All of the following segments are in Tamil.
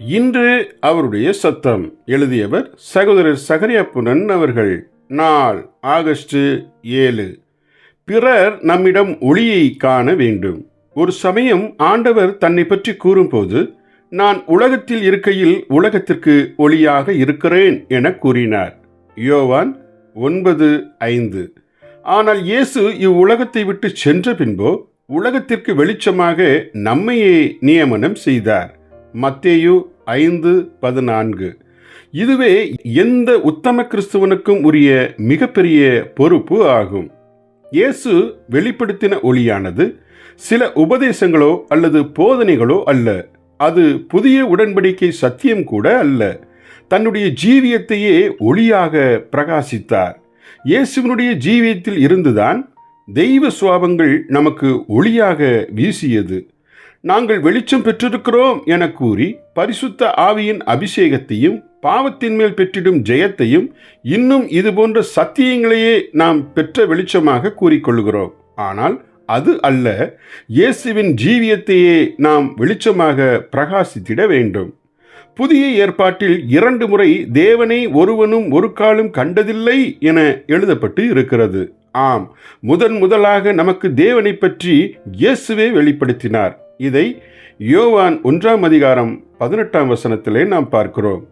இன்று அவருடைய சத்தம். எழுதியவர் சகோதரர் சகரியப்புனன் அவர்கள். நாள் ஆகஸ்ட் ஏழு. பிறர் நம்மிடம் ஒளியை காண வேண்டும். ஒரு சமயம் ஆண்டவர் தன்னை பற்றி கூறும்போது நான் உலகத்தில் இருக்கையில் உலகத்திற்கு ஒளியாக இருக்கிறேன் என கூறினார். யோவான் ஒன்பது ஐந்து. ஆனால் இயேசு இவ்வுலகத்தை விட்டு சென்ற பின்போ உலகத்திற்கு வெளிச்சமாக நம்மையே நியமனம் செய்தார். மத்தேயு ஐந்து பதினான்கு. இதுவே எந்த உத்தம கிறிஸ்துவனுக்கும் உரிய மிகப்பெரிய பொறுப்பு ஆகும். இயேசு வெளிப்படுத்தின ஒளியானது சில உபதேசங்களோ அல்லது போதனைகளோ அல்ல. அது புதிய உடன்படிக்கை சத்தியம் கூட அல்ல. தன்னுடைய ஜீவியத்தையே ஒளியாக பிரகாசித்தார். இயேசுவினுடைய ஜீவியத்தில் இருந்துதான் தெய்வ சுவாபங்கள் நமக்கு ஒளியாக வீசியது. நாங்கள் வெளிச்சம் பெற்றிருக்கிறோம் என கூறி பரிசுத்த ஆவியின் அபிஷேகத்தையும் பாவத்தின் மேல் பெற்றிடும் ஜெயத்தையும் இன்னும் இது போன்ற சத்தியங்களையே நாம் பெற்ற வெளிச்சமாக கூறிக்கொள்கிறோம் ஆனால் அது அல்ல இயேசுவின் ஜீவியத்தையே நாம் வெளிச்சமாக பிரகாசித்திட வேண்டும். புதிய ஏற்பாட்டில் இரண்டு முறை தேவனை ஒருவனும் ஒரு காலும் கண்டதில்லை என எழுதப்பட்டு இருக்கிறது. ஆம் முதன் முதலாக நமக்கு தேவனை பற்றி இயேசுவே வெளிப்படுத்தினார். இதை யோவான் ஒன்றாம் அதிகாரம் பதினெட்டாம் வசனத்திலே நாம் பார்க்கிறோம்.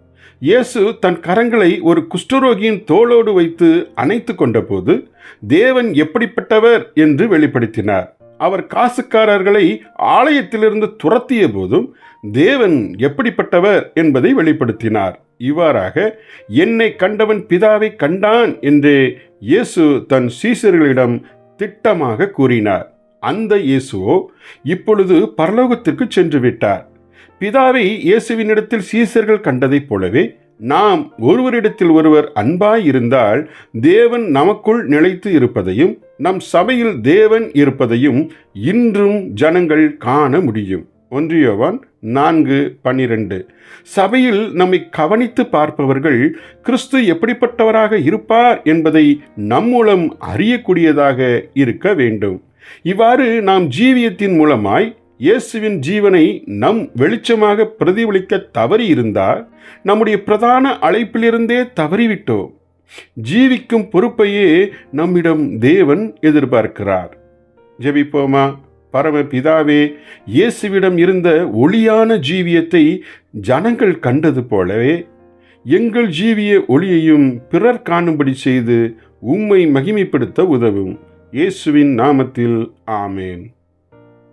இயேசு தன் கரங்களை ஒரு குஷ்டரோகியின் தோளோடு வைத்து அணைத்து கொண்டபோது தேவன் எப்படிப்பட்டவர் என்று வெளிப்படுத்தினார். அவர் காசுக்காரர்களை ஆலயத்திலிருந்து துரத்திய போதும் தேவன் எப்படிப்பட்டவர் என்பதை வெளிப்படுத்தினார். இவ்வாறாக என்னை கண்டவன் பிதாவை கண்டான் என்றே இயேசு தன் சீசர்களிடம் திட்டமாக கூறினார். அந்த இயேசுவோ இப்பொழுது பரலோகத்திற்கு சென்று விட்டார். பிதாவை இயேசுவினிடத்தில் சீசர்கள் கண்டதைப் போலவே நாம் ஒருவரிடத்தில் ஒருவர் அன்பாய் இருந்தால் தேவன் நமக்குள் நிலைத்து இருப்பதையும் நம் சபையில் தேவன் இருப்பதையும் இன்றும் ஜனங்கள் காண முடியும். ஒன்றியோவான் நான்கு பன்னிரண்டு. சபையில் நம்மை கவனித்து பார்ப்பவர்கள் கிறிஸ்து எப்படிப்பட்டவராக இருப்பார் என்பதை நம் மூலம் அறியக்கூடியதாக இருக்க வேண்டும். இவ்வாறு நாம் ஜீவியத்தின் மூலமாய் இயேசுவின் ஜீவனை நம் வெளிச்சமாக பிரதிபலிக்க தவறி இருந்தால் நம்முடைய பிரதான அழைப்பிலிருந்தே தவறிவிட்டோம். ஜீவிக்கும் பொறுப்பையே நம்மிடம் தேவன் எதிர்பார்க்கிறார். ஜெபிப்போமா? பரம பிதாவே இயேசுவிடம் இருந்த ஒளியான ஜீவியத்தை ஜனங்கள் கண்டது போலவே எங்கள் ஜீவிய ஒளியையும் பிறர் காணும்படி செய்து உம்மை மகிமைப்படுத்த உதவும். இயேசுவின் நாமத்தில் ஆமேன்.